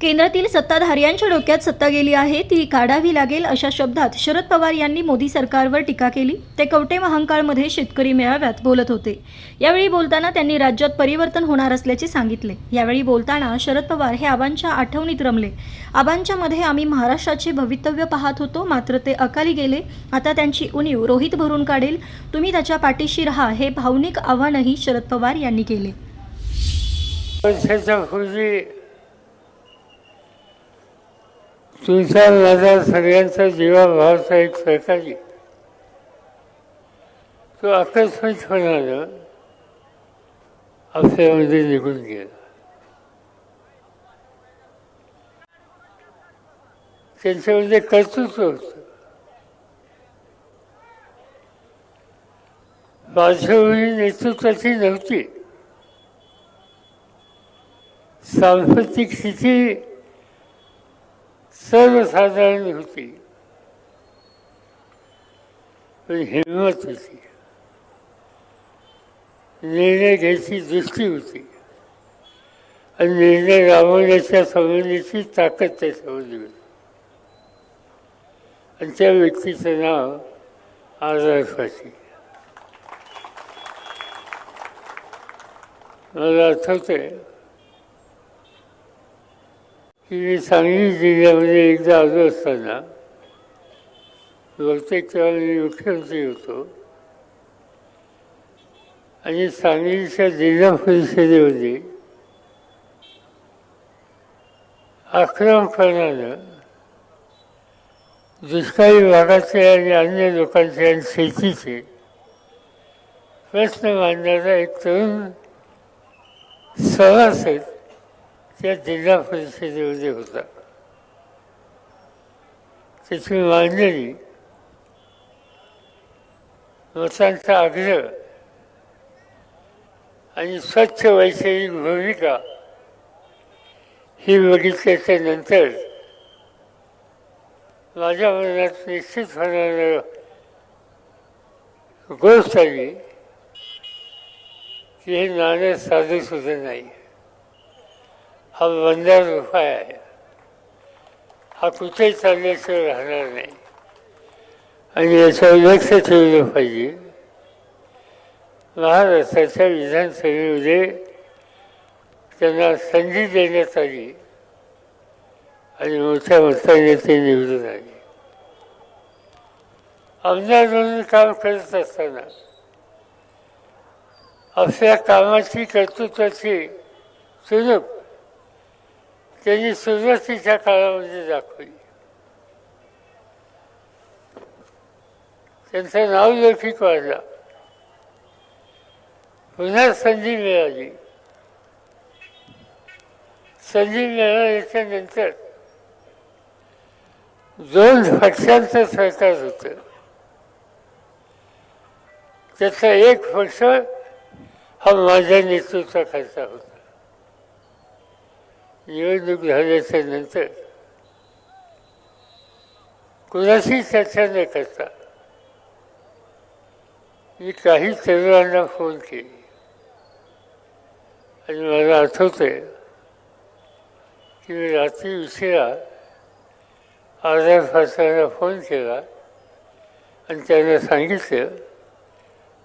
केंद्रातील सत्ताधाऱ्यांच्या डोक्यात सत्ता गेली आहे ती काढावी लागेल अशा शब्दात शरद पवार यांनी मोदी सरकारवर टीका केली. ते कवटे महांकाळमध्ये शेतकरी मेळाव्यात बोलत होते. यावेळी बोलताना त्यांनी राज्यात परिवर्तन होणार असल्याचे सांगितले. यावेळी बोलताना शरद पवार हे आबांच्या आठवणीत रमले. आबांच्या मध्ये आम्ही महाराष्ट्राचे भवितव्य पाहत होतो मात्र ते अकाली गेले. आता त्यांची उणीव रोहित भरून काढेल. तुम्ही त्याच्या पाठीशी राहा हे भावनिक आव्हानही शरद पवार यांनी केले. तुमचा माझा सगळ्यांचा जीवाभावाचा एक सहकारी तो आकस्मिकपणानं आपल्यामध्ये निघून गेला. त्यांच्यामध्ये कर्तृत्व होतं. पार्श्वभूमी नेतृत्वाची नव्हती. सांस्कृतिक स्थिती सर्वसाधारण होती. पण हिंमत होती. निर्णय घ्यायची दृष्टी होती. आणि निर्णय राबवण्याच्या संबंधीची ताकद त्याच्यामध्ये होती. आणि त्या व्यक्तीचं नाव आझाद मला मला आहे की सांगली जिल्ह्यामध्ये एकदा आलो असताना बहुतेक तेव्हा मी मुख्यमंत्री होतो. आणि सांगलीच्या जिल्हा परिषदेमध्ये आक्रमकपणानं दुष्काळी भागाचे आणि अन्य लोकांचे आणि शेतीचे प्रश्न मांडणारा एक तरुण सभासद त्या जिल्हा परिषदेमध्ये होता. त्याची मांडणी मतांचा आग्रह आणि स्वच्छ वैचारिक भूमिका ही बघितल्याच्या नंतर माझ्या मनात निश्चित होणारं गोष्ट आली की हे नाणं साधू सुद्धा नाही. हा बंदार उपाय आहे. हा कुठेही चालल्याशिवाय राहणार नाही. आणि याच्यावर लक्ष ठेवलं पाहिजे. महाराष्ट्राच्या विधानसभेमध्ये त्यांना संधी देण्यात आली आणि मोठ्या मताने ते निवडून आले. आमदार म्हणून काम करत असताना आपल्या कामाची कर्तृत्वाची सुरूप त्यांनी सुरुवातीच्या काळामध्ये दाखवली. त्यांचं नाव लौकिक वाढला. पुन्हा संधी मिळाली. संधी मिळाल्याच्या नंतर दोन पक्षांचं सरकार होतं. त्याचा एक पक्ष हा माझ्या नेतृत्वाखालचा होता. निवडणूक झाल्याच्यानंतर कुणाशी चर्चा न करता मी काही तरुणांना फोन केले. आणि मला आठवतंय की मी रात्री उशिरा आधार फासाला फोन केला आणि त्यांना सांगितलं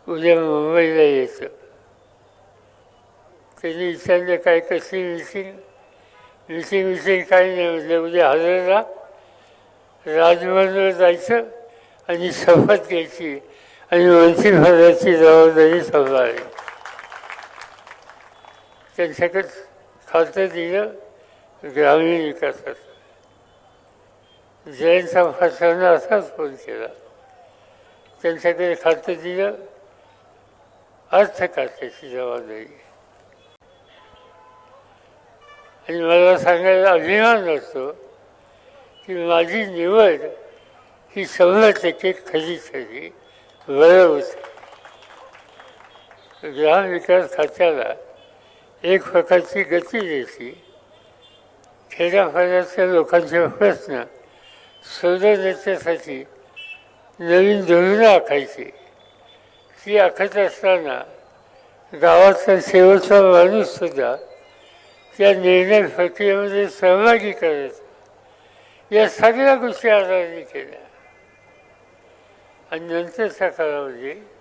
उद्या मुंबईला यायचं. त्यांनी विचारलं काय कसली मिटिंग मिसिंग विषयी काही नाही म्हटलं म्हणजे हजरला राजभवनवर जायचं आणि शपथ घ्यायची. आणि मंत्रिपदाची जबाबदारी सांभाळली त्यांच्याकडे खातं दिलं ग्रामीण विकासाचं. जयंत फासांना असाच फोन केला. त्यांच्याकडे खातं दिलं अर्थ खात्याची जबाबदारी. आणि मला सांगायला अभिमान असतो की माझी निवड ही शंभर टक्के खरी खरी बरं होतं ग्रामविकास खात्याला एक प्रकारची गती द्यायची खेड्यापाड्यातल्या लोकांचे प्रश्न सोडवण्याच्यासाठी नवीन धोरणं आखायची. ती आखत असताना गावातला शेवटचा माणूससुद्धा त्या निर्णय प्रक्रियेमध्ये सहभागी करायचं. या सगळ्या गोष्टी आजारी केल्या. आणि नंतरच्या काळामध्ये